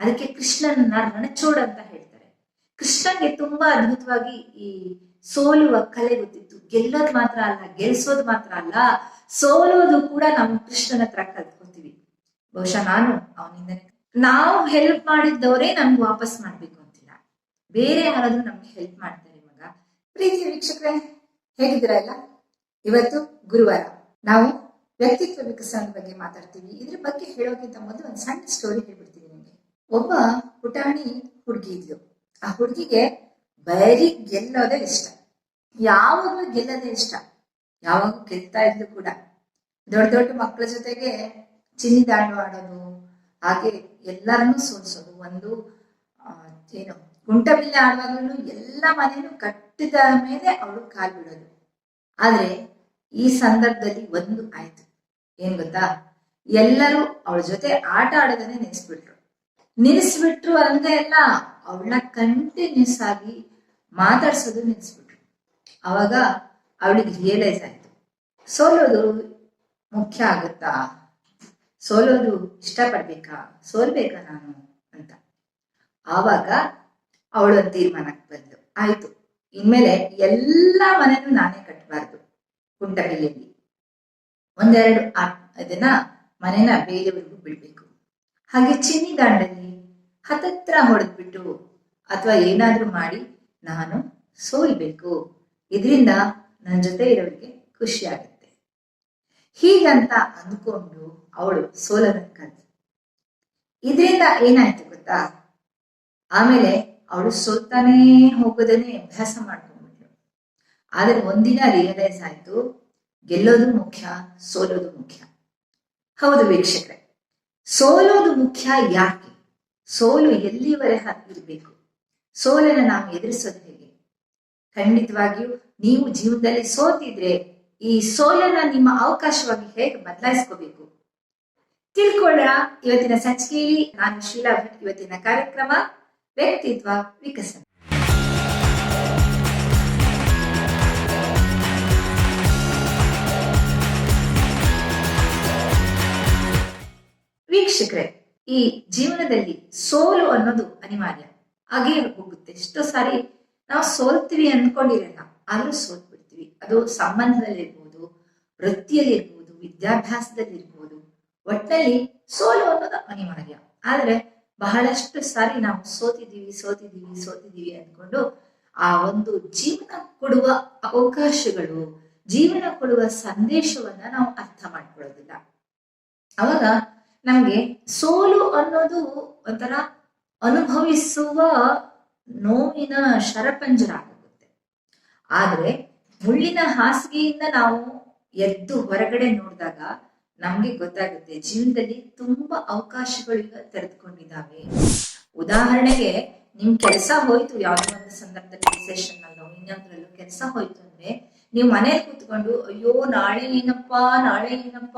ಅದಕ್ಕೆ ಕೃಷ್ಣನನ್ನ ರಣಚೋಡ್ ಅಂತ ಹೇಳ್ತಾರೆ. ಕೃಷ್ಣನ್ಗೆ ತುಂಬಾ ಅದ್ಭುತವಾಗಿ ಈ ಸೋಲುವ ಕಲೆ ಗೊತ್ತಿತ್ತು. ಗೆಲ್ಲೋದ್ ಮಾತ್ರ ಅಲ್ಲ, ಗೆಲ್ಸೋದ್ ಮಾತ್ರ ಅಲ್ಲ, ಸೋಲೋದು ಕೂಡ ನಾವು ಕೃಷ್ಣನ ಹತ್ರ ಕಲ್ತ್ಕೊತೀವಿ. ಬಹುಶಃ ನಾನು ಅವನಿಂದ ನಾವು ಹೆಲ್ಪ್ ಮಾಡಿದ್ದವರೇ ನಮ್ಗೆ ವಾಪಸ್ ಮಾಡ್ಬೇಕು ಅಂತಿಲ್ಲ. ಬೇರೆ ಯಾರಾದ್ರೂ ನಮ್ಗೆ ಹೆಲ್ಪ್ ಮಾಡ್ತಾರೆ ಮಗ. ಪ್ರೀತಿ ವೀಕ್ಷಕರೇ, ಹೇಗಿದ್ದೀರಾ ಎಲ್ಲ? ಇವತ್ತು ಗುರುವಾರ ನಾವು ವ್ಯಕ್ತಿತ್ವ ವಿಕಸನದ ಬಗ್ಗೆ ಮಾತಾಡ್ತೀವಿ. ಇದ್ರ ಬಗ್ಗೆ ಹೇಳೋಕ್ಕಿಂತ ಮೊದಲು ಒಂದು ಸಣ್ಣ ಸ್ಟೋರಿ ಹೇಳ್ಬಿಡ್ತೀನಿ. ಒಬ್ಬ ಪುಟಾಣಿ ಹುಡುಗಿ ಇದ್ಲು. ಆ ಹುಡುಗಿಗೆ ಬರೀ ಗೆಲ್ಲೋದೇ ಇಷ್ಟ. ಯಾವಾಗ್ಲೂ ಗೆಲ್ಲೋದೇ ಇಷ್ಟ. ಯಾವಾಗಲೂ ಗೆಲ್ತಾ ಇದ್ಲು ಕೂಡ. ದೊಡ್ಡ ದೊಡ್ಡ ಮಕ್ಕಳ ಜೊತೆಗೆ ಚಿನ್ನಿ ದಾಂಡು ಆಡೋದು, ಹಾಗೆ ಎಲ್ಲರನ್ನೂ ಸೋಲ್ಸೋದು. ಒಂದು ಏನು ಕುಂಟಬಿಲ್ಲೆ ಆಡುವಾಗಲೂ ಎಲ್ಲ ಮನೇನು ಕಟ್ಟಿದ ಮೇಲೆ ಅವಳು ಕಾಲ್ ಬಿಡೋದು. ಆದ್ರೆ ಈ ಸಂದರ್ಭದಲ್ಲಿ ಒಂದು ಆಯ್ತು. ಏನ್ ಗೊತ್ತಾ? ಎಲ್ಲರೂ ಅವಳ ಜೊತೆ ಆಟ ಆಡೋದನ್ನೇ ನಿಲ್ಲಿಸ್ಬಿಟ್ರು ನಿಲ್ಲಿಸ್ಬಿಟ್ರು ಅಂದ್ರೆ ಎಲ್ಲ. ಅವಳ ಕಂಟಿನ್ಯೂಸ್ ಆಗಿ ಮಾತಾಡ್ಸೋದು ನಿಲ್ಲಿಸ್ಬಿಟ್ರು ಅವಾಗ ಅವಳಿಗೆ ರಿಯಲೈಸ್ ಆಯ್ತು. ಸೋಲೋದು ಮುಖ್ಯ ಆಗುತ್ತಾ? ಸೋಲೋದು ಇಷ್ಟಪಡ್ಬೇಕಾ? ಸೋಲ್ಬೇಕಾ ನಾನು ಅಂತ. ಆವಾಗ ಅವಳು ತೀರ್ಮಾನಕ್ಕೆ ಬಂದು, ಆಯ್ತು, ಇನ್ಮೇಲೆ ಎಲ್ಲ ಮನೆನೂ ನಾನೇ ಕಟ್ಟಬಾರ್ದು ಕುಂಟಬಿಲ್ಲಿಯಲ್ಲಿ ಒಂದೆರಡು ಅದನ್ನ ಮನೆನ ಬೇರೆಯವ್ರಿಗೂ ಬಿಡ್ಬೇಕು. ಹಾಗೆ ಚಿನ್ನಿ ದಾಂಡಲ್ಲಿ ಹತ್ತತ್ರ ಹೊಡೆದ್ಬಿಟ್ಟು ಅಥವಾ ಏನಾದ್ರೂ ಮಾಡಿ ನಾನು ಸೋಲ್ಬೇಕು. ಇದರಿಂದ ನನ್ನ ಜೊತೆ ಇರೋರಿಗೆ ಖುಷಿ ಆಗುತ್ತೆ. ಹೀಗಂತ ಅಂದ್ಕೊಂಡು ಅವಳು ಸೋಲದ ಕಲ್ತು ಇದರಿಂದ ಏನಾಯ್ತು ಗೊತ್ತಾ? ಆಮೇಲೆ ಅವಳು ಸೋಲ್ತಾನೇ ಹೋಗೋದನ್ನೇ ಅಭ್ಯಾಸ ಮಾಡ್ಕೊಂಡ್ಬಿಟ್ಟು ಆದ್ರೆ ಒಂದಿನ ರಿಯಲೈಸ್ ಆಯ್ತು, ಗೆಲ್ಲೋದು ಮುಖ್ಯ, ಸೋಲೋದು ಮುಖ್ಯ. ಹೌದು ವೀಕ್ಷಕರೇ, ಸೋಲೋದು ಮುಖ್ಯ ಯಾಕೆ? ಸೋಲು ಎಲ್ಲಿವರೆ ಇರಬೇಕು ಸೋಲನ್ನು ನಾವು ಎದುರಿಸೋದು ಹೇಗೆ? ಖಂಡಿತವಾಗಿಯೂ ನೀವು ಜೀವನದಲ್ಲಿ ಸೋತಿದ್ರೆ ಈ ಸೋಲನ್ನ ನಿಮ್ಮ ಅವಕಾಶವಾಗಿ ಹೇಗೆ ಬದಲಾಯಿಸ್ಕೋಬೇಕು? ತಿಳ್ಕೊಳ್ಳೋಣ ಇವತ್ತಿನ ಸಂಚಿಕೆಯಲ್ಲಿ ನಾನು ಶೀಲಾ ಭಟ್, ಇವತ್ತಿನ ಕಾರ್ಯಕ್ರಮ ವ್ಯಕ್ತಿತ್ವ ವಿಕಸನ. ವೀಕ್ಷಕರೇ ಈ ಜೀವನದಲ್ಲಿ ಸೋಲು ಅನ್ನೋದು ಅನಿವಾರ್ಯ. ಹಾಗೆ ಹೋಗುತ್ತೆ. ಎಷ್ಟೋ ಸಾರಿ ನಾವು ಸೋಲ್ತೀವಿ ಅನ್ಕೊಂಡಿರಲ್ಲ ಆದ್ರೂ ಸೋಲ್ಬಿಡ್ತೀವಿ ಅದು ಸಂಬಂಧದಲ್ಲಿರ್ಬೋದು, ವೃತ್ತಿಯಲ್ಲಿರ್ಬೋದು, ವಿದ್ಯಾಭ್ಯಾಸದಲ್ಲಿರ್ಬೋದು ಒಟ್ಟಲ್ಲಿ ಸೋಲು ಅನ್ನೋದು ಅನಿವಾರ್ಯ. ಆದ್ರೆ ಬಹಳಷ್ಟು ಸಾರಿ ನಾವು ಸೋತಿದ್ದೀವಿ ಸೋತಿದ್ದೀವಿ ಸೋತಿದ್ದೀವಿ ಅನ್ಕೊಂಡು ಆ ಒಂದು ಜೀವನ ಕೊಡುವ ಅವಕಾಶಗಳು, ಜೀವನ ಕೊಡುವ ಸಂದೇಶವನ್ನ ನಾವು ಅರ್ಥ ಮಾಡ್ಕೊಳ್ಳೋದಿಲ್ಲ. ಅವಾಗ ನಮ್ಗೆ ಸೋಲು ಅನ್ನೋದು ಒಂಥರ ಅನುಭವಿಸುವ ನೋವಿನ ಶರಪಂಜರ ಆಗುತ್ತೆ ಆದ್ರೆ ಮುಳ್ಳಿನ ಹಾಸಿಗೆಯಿಂದ ನಾವು ಎದ್ದು ಹೊರಗಡೆ ನೋಡಿದಾಗ ನಮ್ಗೆ ಗೊತ್ತಾಗುತ್ತೆ ಜೀವನದಲ್ಲಿ ತುಂಬಾ ಅವಕಾಶಗಳು ತೆರೆದುಕೊಂಡಿದ್ದಾವೆ. ಉದಾಹರಣೆಗೆ ನಿಮ್ ಕೆಲಸ ಹೋಯ್ತು ಯಾವ್ದೋ ಒಂದು ಸಂದರ್ಭದಲ್ಲಿ ಸೆಷನ್ ಅಲ್ಲೋ ಇನ್ನೊಂದ್ರಲ್ಲೋ ಕೆಲಸ ಹೋಯ್ತು ಅಂದ್ರೆ ನೀವು ಮನೇಲಿ ಕೂತ್ಕೊಂಡು, ಅಯ್ಯೋ, ನಾಳೆ ಏನಪ್ಪ ನಾಳೆ ಏನಪ್ಪ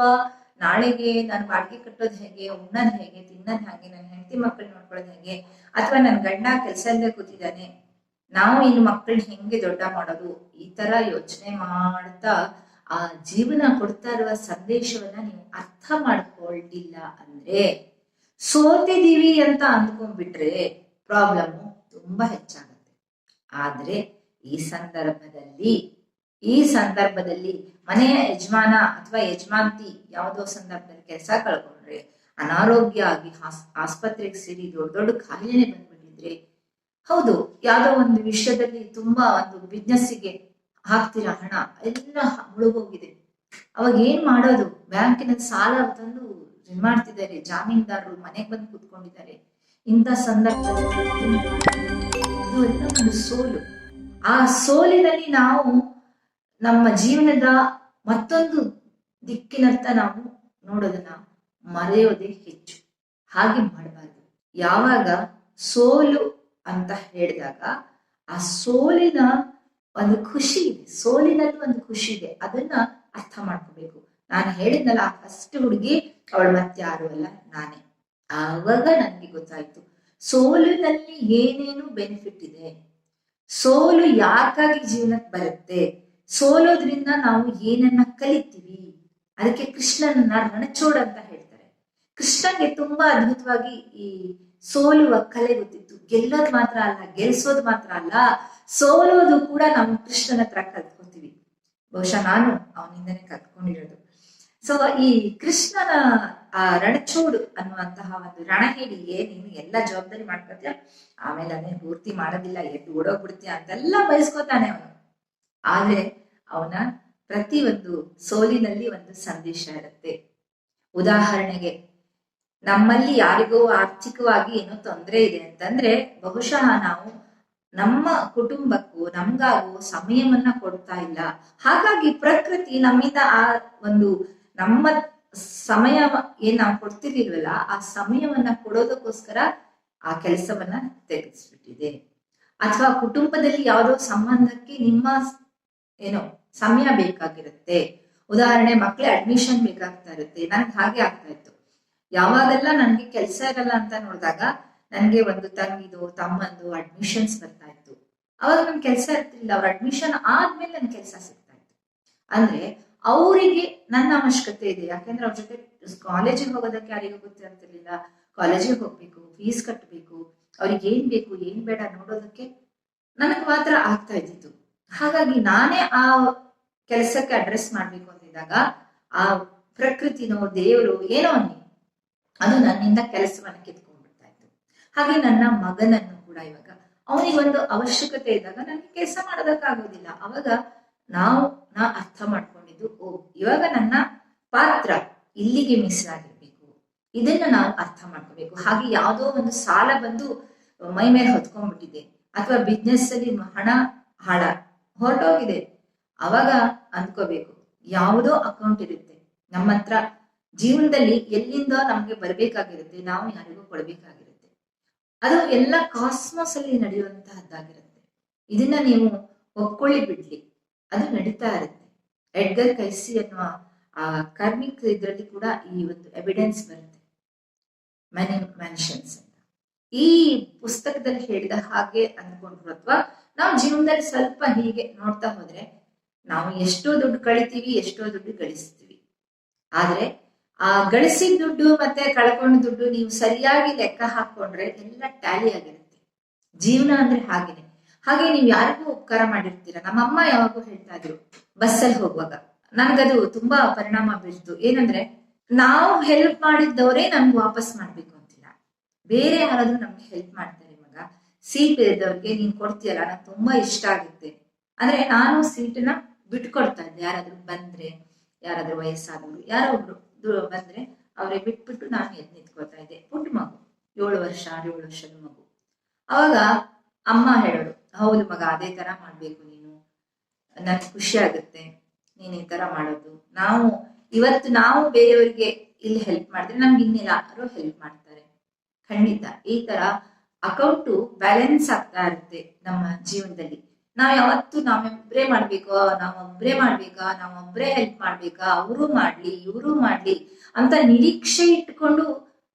ನಾಳೆಗೆ ನಾನು ಬಾಡಿಗೆ ಕಟ್ಟೋದು ಹೇಗೆ, ಉಣ್ಣೋದು ಹೇಗೆ, ತಿನ್ನೋದು ಹೇಗೆ ನನ್ನ ಹೆಂಡತಿ ಮಕ್ಕಳು ನೋಡ್ಕೊಳ್ಳೋದು ಹೇಗೆ, ಅಥವಾ ನನ್ನ ಗಂಡ ಕೆಲಸ ಇಲ್ಲದೆ ಕೂತಿದ್ದಾನೆ, ನಾವು ಇನ್ನು ಮಕ್ಕಳನ್ನ ಹೆಂಗೆ ದೊಡ್ಡ ಮಾಡೋದು? ಈ ತರ ಯೋಚನೆ ಮಾಡ್ತಾ ಆ ಜೀವನ ಕೊಡ್ತಾ ಇರುವ ಸಂದೇಶವನ್ನ ನೀವು ಅರ್ಥ ಮಾಡ್ಕೊಳ್ಲಿಲ್ಲ ಅಂದ್ರೆ ಸೋತಿದ್ದೀವಿ ಅಂತ ಅಂದ್ಕೊಂಡ್ಬಿಟ್ರೆ ಪ್ರಾಬ್ಲಮ್ ತುಂಬಾ ಹೆಚ್ಚಾಗುತ್ತೆ. ಆದ್ರೆ ಈ ಸಂದರ್ಭದಲ್ಲಿ ಈ ಸಂದರ್ಭದಲ್ಲಿ ಮನೆಯ ಯಜಮಾನ ಅಥವಾ ಯಜಮಾಂತಿ ಯಾವುದೋ ಸಂದರ್ಭದಲ್ಲಿ ಕೆಲಸ ಕಳ್ಕೊಂಡ್ರೆ ಅನಾರೋಗ್ಯ ಆಗಿ ಆಸ್ಪತ್ರೆಗೆ ಸೇರಿ ದೊಡ್ಡ ದೊಡ್ಡ ಖಾಯಿಲೆ ಬಂದ್ಬಿಟ್ಟಿದ್ರೆ ಹೌದು, ಯಾವ್ದೋ ಒಂದು ವಿಷಯದಲ್ಲಿ ತುಂಬಾ ಒಂದು ಬಿಸ್ನೆಸ್ಸಿಗೆ ಹಾಕ್ತಿರೋ ಹಣ? ಎಲ್ಲ ಮುಳುಗೋಗಿದೆ. ಅವಾಗ ಏನ್ ಮಾಡೋದು? ಬ್ಯಾಂಕಿನ ಸಾಲ ತಂದು ಮಾಡ್ತಿದ್ದಾರೆ. ಜಾಮೀನ್ದಾರರು ಮನೆಗೆ ಬಂದು ಕೂತ್ಕೊಂಡಿದ್ದಾರೆ. ಇಂಥ ಸಂದರ್ಭದಲ್ಲಿ ಸೋಲು. ಆ ಸೋಲಿನಲ್ಲಿ ನಾವು ನಮ್ಮ ಜೀವನದ ಮತ್ತೊಂದು ದಿಕ್ಕಿನತ್ತ ನಾವು ನೋಡೋದನ್ನ ಮರೆಯೋದೇ ಹೆಚ್ಚು. ಹಾಗೆ ಮಾಡಬಾರ್ದು. ಯಾವಾಗ ಸೋಲು ಅಂತ ಹೇಳಿದಾಗ ಆ ಸೋಲಿನ ಒಂದು ಖುಷಿ ಇದೆ. ಸೋಲಿನಲ್ಲಿ ಒಂದು ಖುಷಿ ಇದೆ. ಅದನ್ನ ಅರ್ಥ ಮಾಡ್ಕೋಬೇಕು. ನಾನು ಹೇಳಿದ್ನಲ್ಲ ಫಸ್ಟ್ ಹುಡುಗಿ, ಅವಳು ಮತ್ತೆ ಯಾರು ಅಲ್ಲ, ನಾನೇ. ಆವಾಗ ನನಗೆ ಗೊತ್ತಾಯ್ತು. ಸೋಲಿನಲ್ಲಿ ಏನೇನು ಬೆನಿಫಿಟ್ ಇದೆ? ಸೋಲು ಯಾಕಾಗಿ ಜೀವನಕ್ಕೆ ಬರುತ್ತೆ? ಸೋಲೋದ್ರಿಂದ ನಾವು ಏನನ್ನ ಕಲಿತೀವಿ, ಅದಕ್ಕೆ ಕೃಷ್ಣನನ್ನ ರಣಚೋಡ ಅಂತ ಹೇಳ್ತಾರೆ. ಕೃಷ್ಣನ್ಗೆ ತುಂಬಾ ಅದ್ಭುತವಾಗಿ ಈ ಸೋಲುವ ಕಲೆ ಗೊತ್ತಿತ್ತು. ಗೆಲ್ಲೋದ್ ಮಾತ್ರ ಅಲ್ಲ, ಗೆಲ್ಸೋದ್ ಮಾತ್ರ ಅಲ್ಲ, ಸೋಲೋದು ಕೂಡ ನಾವು ಕೃಷ್ಣನ ಹತ್ರ ಕಲ್ತ್ಕೊತೀವಿ. ಬಹುಶಃ ನಾನು ಅವನಿಂದನೇ ಕಲ್ತ್ಕೊಂಡಿರೋದು. ಸೊ ಈ ಕೃಷ್ಣನ ಆ ರಣಚೂಡು ಅನ್ನುವಂತಹ ಒಂದು ರಣಹೇಡಿಗೆ ನೀನು ಎಲ್ಲ ಜವಾಬ್ದಾರಿ ಮಾಡ್ಕೊತೀಯ? ಆಮೇಲೆ ಅದನ್ನ ಪೂರ್ತಿ ಮಾಡೋದಿಲ್ಲ, ಎದ್ದು ಓಡೋಗ್ಬಿಡ್ತೀಯ ಅಂತೆಲ್ಲ ಬಯಸ್ಕೋತಾನೆ ಅವನು. ಆದ್ರೆ ಅವನ ಪ್ರತಿ ಒಂದು ಸೋಲಿನಲ್ಲಿ ಒಂದು ಸಂದೇಶ ಇರುತ್ತೆ. ಉದಾಹರಣೆಗೆ, ನಮ್ಮಲ್ಲಿ ಯಾರಿಗೋ ಆರ್ಥಿಕವಾಗಿ ಏನೋ ತೊಂದರೆ ಇದೆ ಅಂತಂದ್ರೆ, ಬಹುಶಃ ನಾವು ನಮ್ಮ ಕುಟುಂಬಕ್ಕೂ ನಮ್ಗಾಗೂ ಸಮಯವನ್ನ ಕೊಡ್ತಾ ಇಲ್ಲ. ಹಾಗಾಗಿ ಪ್ರಕೃತಿ ನಮ್ಮಿಂದ ಆ ಒಂದು ನಮ್ಮ ಸಮಯ ಏನ್ ನಾವು ಕೊಡ್ತಿರ್ಲಿಲ್ವಲ್ಲ, ಆ ಸಮಯವನ್ನ ಕೊಡೋದಕ್ಕೋಸ್ಕರ ಆ ಕೆಲಸವನ್ನ ತೆಗೆಸ್ಬಿಟ್ಟಿದೆ. ಅಥವಾ ಕುಟುಂಬದಲ್ಲಿ ಯಾವುದೋ ಸಂಬಂಧಕ್ಕೆ ನಿಮ್ಮ ಏನೋ ಸಮಯ ಬೇಕಾಗಿರುತ್ತೆ. ಉದಾಹರಣೆ, ಮಕ್ಳ ಅಡ್ಮಿಷನ್ ಬೇಕಾಗ್ತಾ ಇರುತ್ತೆ. ನನ್ಗೆ ಹಾಗೆ ಆಗ್ತಾ ಇತ್ತು. ಯಾವಾಗೆಲ್ಲ ನನ್ಗೆ ಕೆಲಸ ಇರಲ್ಲ ಅಂತ ನೋಡಿದಾಗ ನನ್ಗೆ ಒಂದು ತಂಗಿದು, ತಮ್ಮಂದು ಅಡ್ಮಿಷನ್ಸ್ ಬರ್ತಾ ಇತ್ತು. ಅವಾಗ ನನ್ ಕೆಲಸ ಇರ್ತಿಲ್ಲ ಅವ್ರ ಅಡ್ಮಿಷನ್ ಆದ್ಮೇಲೆ ನನ್ ಕೆಲಸ ಸಿಗ್ತಾ ಇತ್ತು. ಅಂದ್ರೆ ಅವರಿಗೆ ನನ್ನ ಅವಶ್ಯಕತೆ ಇದೆ. ಯಾಕಂದ್ರೆ ಅವ್ರ ಜೊತೆ ಕಾಲೇಜಿಗೆ ಹೋಗೋದಕ್ಕೆ ಯಾರಿಗೂ ಗೊತ್ತಿರ್ತಿರ್ಲಿಲ್ಲ ಕಾಲೇಜಿಗೆ ಹೋಗ್ಬೇಕು ಫೀಸ್ ಕಟ್ಟಬೇಕು ಅವ್ರಿಗೆ ಏನ್ ಬೇಕು, ಏನ್ ಬೇಡ ನೋಡೋದಕ್ಕೆ ನನಗೆ ಮಾತ್ರ ಆಗ್ತಾ ಇದ್ದಿತ್ತು. ಹಾಗಾಗಿ ನಾನೇ ಆ ಕೆಲಸಕ್ಕೆ ಅಡ್ರೆಸ್ ಮಾಡ್ಬೇಕು ಅಂತಿದ್ದಾಗ ಆ ಪ್ರಕೃತಿನೋ ದೇವರು ಏನೋ ಅನ್ನಿ, ಅದು ನನ್ನಿಂದ ಕೆಲಸವನ್ನ ಕಿತ್ಕೊಂಡ್ಬಿಡ್ತಾ ಇತ್ತು. ಹಾಗೆ ನನ್ನ ಮಗನನ್ನು ಕೂಡ ಇವಾಗ ಅವನಿಗೊಂದು ಅವಶ್ಯಕತೆ ಇದ್ದಾಗ ನನಗೆ ಕೆಲಸ ಮಾಡೋದಕ್ಕಾಗೋದಿಲ್ಲ. ಅವಾಗ ನಾವು, ನಾ ಅರ್ಥ ಮಾಡ್ಕೊಂಡಿದ್ದು, ಓ, ಇವಾಗ ನನ್ನ ಪಾತ್ರ ಇಲ್ಲಿಗೆ ಮೀಸಲಾಗಿರ್ಬೇಕು ಇದನ್ನ ನಾವು ಅರ್ಥ ಮಾಡ್ಕೋಬೇಕು. ಹಾಗೆ ಯಾವುದೋ ಒಂದು ಸಾಲ ಬಂದು ಮೈ ಮೇಲೆ ಹೊತ್ಕೊಂಡ್ಬಿಟ್ಟಿದೆ. ಅಥವಾ ಬಿಸ್ನೆಸ್ ಅಲ್ಲಿ ಹಣ ಹಾಳ ಹೊರಟೋಗಿದೆ. ಅವಾಗ ಅಂದ್ಕೋಬೇಕು, ಯಾವುದೋ ಅಕೌಂಟ್ ಇರುತ್ತೆ. ನಮ್ಮ ಹತ್ರ ಜೀವನದಲ್ಲಿ ಎಲ್ಲಿಂದ ನಮ್ಗೆ ಬರ್ಬೇಕಾಗಿರುತ್ತೆ, ನಾವು ಯಾರಿಗೂ ಕೊಡ್ಬೇಕಾಗಿರುತ್ತೆ. ಅದು ಎಲ್ಲ ಕಾಸ್ಮೋಸ್ ಅಲ್ಲಿ ನಡೆಯುವಂತಹದ್ದಾಗಿರುತ್ತೆ. ಇದನ್ನ ನೀವು ಒಪ್ಕೊಳ್ಳಿ ಬಿಡ್ಲಿ ಅದು ನಡೀತಾ ಇರುತ್ತೆ. ಎಡ್ಗರ್ ಕೈಸಿ ಅನ್ನುವ, ಆ, ಕಾರ್ಮಿಕ್ ಇದರಲ್ಲಿ ಕೂಡ ಈ ಒಂದು ಎವಿಡೆನ್ಸ್ ಬರುತ್ತೆ. ಮ್ಯಾನಿ ಮ್ಯಾನ್ಷನ್ಸ್ ಅಂತ ಈ ಪುಸ್ತಕದಲ್ಲಿ ಹೇಳಿದ ಹಾಗೆ ಅಂದ್ಕೊಂಡ್ರು ಅಥವಾ ನಾವು ಜೀವನದಲ್ಲಿ ಸ್ವಲ್ಪ ಹೀಗೆ ನೋಡ್ತಾ ಹೋದ್ರೆ ನಾವು ಎಷ್ಟೋ ದುಡ್ಡು ಕಳಿತೀವಿ, ಎಷ್ಟೋ ದುಡ್ಡು ಗಳಿಸ್ತೀವಿ. ಆದ್ರೆ ಆ ಗಳಿಸಿದ ದುಡ್ಡು ಮತ್ತೆ ಕಳ್ಕೊಂಡ ದುಡ್ಡು ನೀವು ಸರಿಯಾಗಿ ಲೆಕ್ಕ ಹಾಕೊಂಡ್ರೆ ಎಲ್ಲ ಟ್ಯಾಲಿ ಆಗಿರುತ್ತೆ. ಜೀವನ ಅಂದ್ರೆ ಹಾಗೇನೆ. ಹಾಗೆ ನೀವು ಯಾರಿಗೂ ಉಪಕಾರ ಮಾಡಿರ್ತೀರ? ನಮ್ಮಮ್ಮ ಯಾವಾಗೂ ಹೇಳ್ತಾ ಇದ್ರು, ಬಸ್ಸಲ್ಲಿ ಹೋಗುವಾಗ. ನನ್ಗದು ತುಂಬಾ ಪರಿಣಾಮ ಬೀಳ್ತು ಏನಂದ್ರೆ, ನಾವು ಹೆಲ್ಪ್ ಮಾಡಿದ್ದವರೇ ನಮ್ಗೆ ವಾಪಸ್ ಮಾಡ್ಬೇಕು ಅಂತಿಲ್ಲ. ಬೇರೆ ಯಾರಾದ್ರೂ ನಮ್ಗೆ ಹೆಲ್ಪ್ ಮಾಡ್ತಾರೆ. ಸೀಟ್ ಇದ್ದವ್ರಿಗೆ ನೀನ್ ಕೊಡ್ತೀಯಲ್ಲ, ನಂಗೆ ತುಂಬಾ ಇಷ್ಟ ಆಗುತ್ತೆ. ಅಂದ್ರೆ ನಾನು ಸೀಟನ್ನ ಬಿಟ್ಕೊಡ್ತಾ ಇದ್ದೆ. ಯಾರಾದ್ರೂ ಬಂದ್ರೆ, ಯಾರಾದ್ರೂ ವಯಸ್ಸಾದವರು, ಯಾರೋ ಒಬ್ರು ಬಂದ್ರೆ ಅವ್ರಿಗೆ ಬಿಟ್ಬಿಟ್ಟು ನಾನು ಎದ್ದು ನಿಂತ್ಕೊಳ್ತಾ ಇದ್ದೆ. ಪುಟ್ಟ ಮಗು, ಏಳು ವರ್ಷ ಏಳು ವರ್ಷದ ಮಗು. ಅವಾಗ ಅಮ್ಮ ಹೇಳೋಳು, ಹೌದು ಮಗ, ಅದೇ ತರ ಮಾಡ್ಬೇಕು ನೀನು. ನನ್ಗೆ ಖುಷಿ ಆಗುತ್ತೆ. ನೀನ್ ಈ ತರ ಮಾಡೋದು. ನಾವು, ಇವತ್ತು ನಾವು ಬೇರೆಯವರಿಗೆ ಇಲ್ಲಿ ಹೆಲ್ಪ್ ಮಾಡಿದ್ರೆ ನಮ್ಗೆ ಇನ್ನೆಲ್ಲಾರು ಹೆಲ್ಪ್ ಮಾಡ್ತಾರೆ. ಖಂಡಿತ, ಈ ತರ ಅಕೌಂಟು ಬ್ಯಾಲೆನ್ಸ್ ಆಗ್ತಾ ಇರುತ್ತೆ ನಮ್ಮ ಜೀವನದಲ್ಲಿ. ನಾವ್ ಯಾವತ್ತು ನಾವೊಬ್ರೇ ಮಾಡ್ಬೇಕು, ನಾವೊಬ್ರೇ ಮಾಡ್ಬೇಕಾ, ನಾವೊಬ್ರೇ ಹೆಲ್ಪ್ ಮಾಡ್ಬೇಕಾ, ಅವರು ಮಾಡ್ಲಿ, ಇವರು ಮಾಡ್ಲಿ ಅಂತ ನಿರೀಕ್ಷೆ ಇಟ್ಕೊಂಡು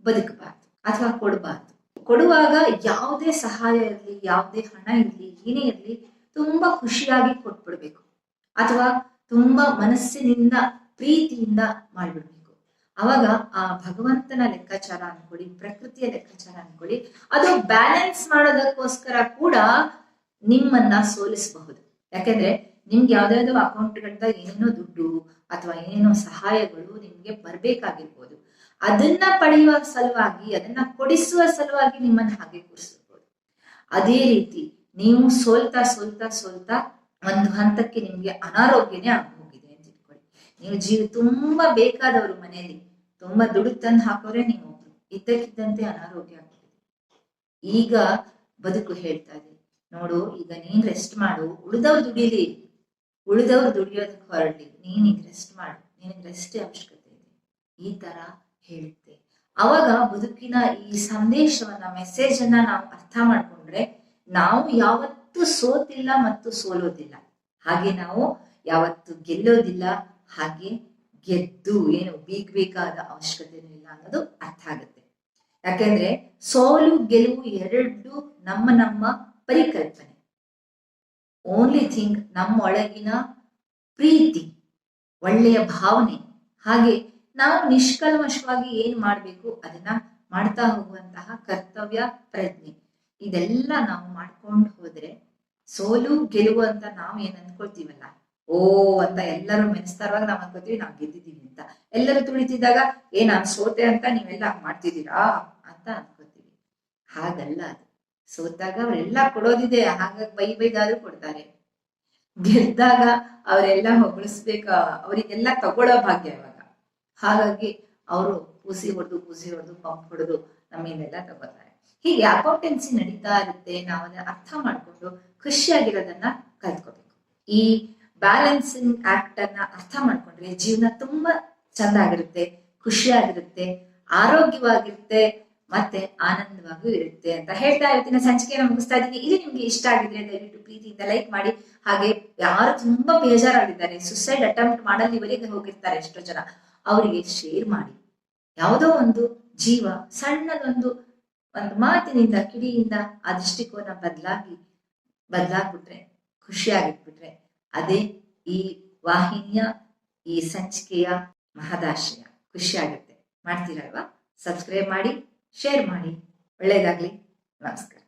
ಬದುಕಬಾರ್ದು ಅಥವಾ ಕೊಡಬಾರ್ದು. ಕೊಡುವಾಗ ಯಾವುದೇ ಸಹಾಯ ಇರಲಿ, ಯಾವುದೇ ಹಣ ಇರಲಿ, ಏನೇ ಇರಲಿ, ತುಂಬಾ ಖುಷಿಯಾಗಿ ಕೊಟ್ಬಿಡ್ಬೇಕು. ಅಥವಾ ತುಂಬಾ ಮನಸ್ಸಿನಿಂದ, ಪ್ರೀತಿಯಿಂದ ಮಾಡ್ಬಿಡ್ಬೇಕು. ಅವಾಗ ಆ ಭಗವಂತನ ಲೆಕ್ಕಾಚಾರ ಅನ್ಕೊಳ್ಳಿ, ಪ್ರಕೃತಿಯ ಲೆಕ್ಕಾಚಾರ ಅನ್ಕೊಳ್ಳಿ, ಅದು ಬ್ಯಾಲೆನ್ಸ್ ಮಾಡೋದಕ್ಕೋಸ್ಕರ ಕೂಡ ನಿಮ್ಮನ್ನ ಸೋಲಿಸಬಹುದು. ಯಾಕೆಂದ್ರೆ ನಿಮ್ಗೆ ಯಾವ್ದಾವ್ದೋ ಅಕೌಂಟ್ಗಳಿಂದ ಏನೇನೋ ದುಡ್ಡು ಅಥವಾ ಏನೇನೋ ಸಹಾಯಗಳು ನಿಮ್ಗೆ ಬರ್ಬೇಕಾಗಿರ್ಬೋದು. ಅದನ್ನ ಪಡೆಯುವ ಸಲುವಾಗಿ, ಅದನ್ನ ಕೊಡಿಸುವ ಸಲುವಾಗಿ ನಿಮ್ಮನ್ನ ಹಾಗೆ ಕೂರಿಸಬಹುದು ಅದೇ ರೀತಿ ನೀವು ಸೋಲ್ತಾ ಸೋಲ್ತಾ ಸೋಲ್ತಾ ಒಂದು ಹಂತಕ್ಕೆ ನಿಮ್ಗೆ ಅನಾರೋಗ್ಯನೇ ಇಟ್ಕೊಳ್ಳಿ ನೀವು ಜೀವ ತುಂಬಾ ಬೇಕಾದವರು ಮನೆಯಲ್ಲಿ, ತುಂಬಾ ದುಡ್ಡು ತಂದು ಹಾಕೋರೆ ನೀವು ಒಬ್ರು. ಇದ್ದಕ್ಕಿದ್ದಂತೆ ಅನಾರೋಗ್ಯ ಆಗ್ತಿದೆ ಈಗ ಬದುಕು ಹೇಳ್ತಾ ಇದೆ. ನೋಡು, ಈಗ ನೀನ್ ರೆಸ್ಟ್ ಮಾಡು. ಉಳಿದವ್ರು ದುಡಿಲಿ. ಉಳಿದವ್ರು ದುಡಿಯೋದಕ್ಕೆ ಹೊರಡ್ಲಿ. ನೀನ್ ಈಗ ರೆಸ್ಟ್ ಮಾಡು. ನಿನಗೆ ರೆಸ್ಟ್ ಅವಶ್ಯಕತೆ ಇದೆ. ಈ ತರ ಹೇಳುತ್ತೆ. ಅವಾಗ ಬದುಕಿನ ಈ ಸಂದೇಶವನ್ನ ಮೆಸೇಜ್ ಅನ್ನ ನಾವು ಅರ್ಥ ಮಾಡ್ಕೊಂಡ್ರೆ ನಾವು ಯಾವತ್ತೂ ಸೋತಿಲ್ಲ ಮತ್ತು ಸೋಲೋದಿಲ್ಲ. ಹಾಗೆ ನಾವು ಯಾವತ್ತು ಗೆಲ್ಲೋದಿಲ್ಲ. ಹಾಗೆ ಗೆದ್ದು ಏನು ಬೀಗ್ಬೇಕಾದ ಅವಶ್ಯಕತೆನೂ ಇಲ್ಲ ಅನ್ನೋದು ಅರ್ಥ ಆಗುತ್ತೆ. ಯಾಕೆಂದ್ರೆ ಸೋಲು, ಗೆಲುವು ಎರಡು ನಮ್ಮ ನಮ್ಮ ಪರಿಕಲ್ಪನೆ. ಓನ್ಲಿ ಥಿಂಗ್ ನಮ್ಮೊಳಗಿನ ಪ್ರೀತಿ, ಒಳ್ಳೆಯ ಭಾವನೆ, ಹಾಗೆ ನಾವು ನಿಷ್ಕಲ್ಮಶವಾಗಿ ಏನ್ ಮಾಡ್ಬೇಕು ಅದನ್ನ ಮಾಡ್ತಾ ಹೋಗುವಂತಹ ಕರ್ತವ್ಯ, ಪ್ರಜ್ಞೆ. ಇದೆಲ್ಲ ನಾವು ಮಾಡ್ಕೊಂಡು ಹೋದ್ರೆ ಸೋಲು, ಗೆಲುವು ಅಂತ ನಾವು ಏನ್ ಅನ್ಕೊಳ್ತೀವಲ್ಲ? ಓ ಅಂತ ಎಲ್ಲರೂ ಮೆನ್ಸ್ತಾ ನಾವ್ ಅನ್ಕೋತೀವಿ, ನಾವ್ ಗೆದ್ದಿದೀವಿ ಅಂತ. ಎಲ್ಲರೂ ತುಳಿತಿದ್ದಾಗ, ಏ, ನಾನ್ ಸೋತೆ ಅಂತ ನೀವೆಲ್ಲ ಮಾಡ್ತಿದ್ದೀರಾ? ಅಂತ ಅನ್ಕೋತೀವಿ. ಹಾಗಲ್ಲ ಅದು. ಸೋತಾಗ ಅವರೆಲ್ಲ ಕೊಡೋದಿದೆ. ಹಾಗಾಗಿ ಬೈ ಬೈದಾದ್ರೂ ಕೊಡ್ತಾರೆ. ಗೆದ್ದಾಗ ಅವರೆಲ್ಲ ಹೊಗಳಿಸ್ಬೇಕ. ಅವರಿಗೆಲ್ಲ ತಗೊಳ್ಳೋ ಭಾಗ್ಯ ಇವಾಗ. ಹಾಗಾಗಿ ಅವರು ಕೂಸಿ ಹೊಡೆದು ಕೂಸಿ ಹೊಡೆದು, ಪಂಪ್ ಹೊಡೆದು ನಮ್ಮಿಂದೆಲ್ಲ ತಗೋತಾರೆ ಹೀಗೆ ಅಕೌಂಟೆನ್ಸಿ ನಡೀತಾ ಇರುತ್ತೆ. ನಾವು ಅದನ್ನ ಅರ್ಥ ಮಾಡ್ಕೊಂಡು ಖುಷಿಯಾಗಿರೋದನ್ನ ಕಲ್ತ್ಕೋಬೇಕು. ಈ ಬ್ಯಾಲೆನ್ಸಿಂಗ್ ಆಕ್ಟ್ ಅನ್ನ ಅರ್ಥ ಮಾಡ್ಕೊಂಡ್ರೆ ಜೀವನ ತುಂಬಾ ಚಂದ ಖುಷಿಯಾಗಿರುತ್ತೆ, ಆರೋಗ್ಯವಾಗಿರುತ್ತೆ, ಮತ್ತೆ ಆನಂದವಾಗೂ ಇರುತ್ತೆ ಅಂತ ಹೇಳ್ತಾ ಇರ್ತೀನಿ. ಸಂಚಿಕೆ ಮುಗಿಸ್ತಾ ಇದ್ದೀನಿ. ಇದು ನಿಮ್ಗೆ ಇಷ್ಟ ಆಗಿದ್ರೆ ದಯವಿಟ್ಟು ಪ್ರೀತಿಯಿಂದ ಲೈಕ್ ಮಾಡಿ. ಹಾಗೆ ಯಾರು ತುಂಬಾ ಬೇಜಾರಾಗಿದ್ದಾರೆ ಸುಸೈಡ್ ಅಟೆಂಪ್ಟ್ ಮಾಡಲ್ಲಿ ಇವರಿಗೆ ಹೋಗಿರ್ತಾರೆ ಎಷ್ಟೋ ಜನ. ಅವರಿಗೆ ಶೇರ್ ಮಾಡಿ. ಯಾವುದೋ ಒಂದು ಜೀವ, ಸಣ್ಣದೊಂದು, ಒಂದು ಮಾತಿನಿಂದ ಕಿಡಿಯಿಂದ ಆ ದೃಷ್ಟಿಕೋನ ಬದಲಾಗಿ, ಬದಲಾಗ್ಬಿಟ್ರೆ, ಖುಷಿಯಾಗಿಟ್ಬಿಟ್ರೆ ಅದೇ ಈ ವಾಹಿನಿಯ ಈ ಸಂಚಿಕೆಯ ಮಹದಾಶಯ. ಖುಷಿಯಾಗುತ್ತೆ. ಮಾಡ್ತೀರಲ್ವಾ? ಸಬ್ಸ್ಕ್ರೈಬ್ ಮಾಡಿ ಶೇರ್ ಮಾಡಿ. ಒಳ್ಳೇದಾಗ್ಲಿ. ನಮಸ್ಕಾರ.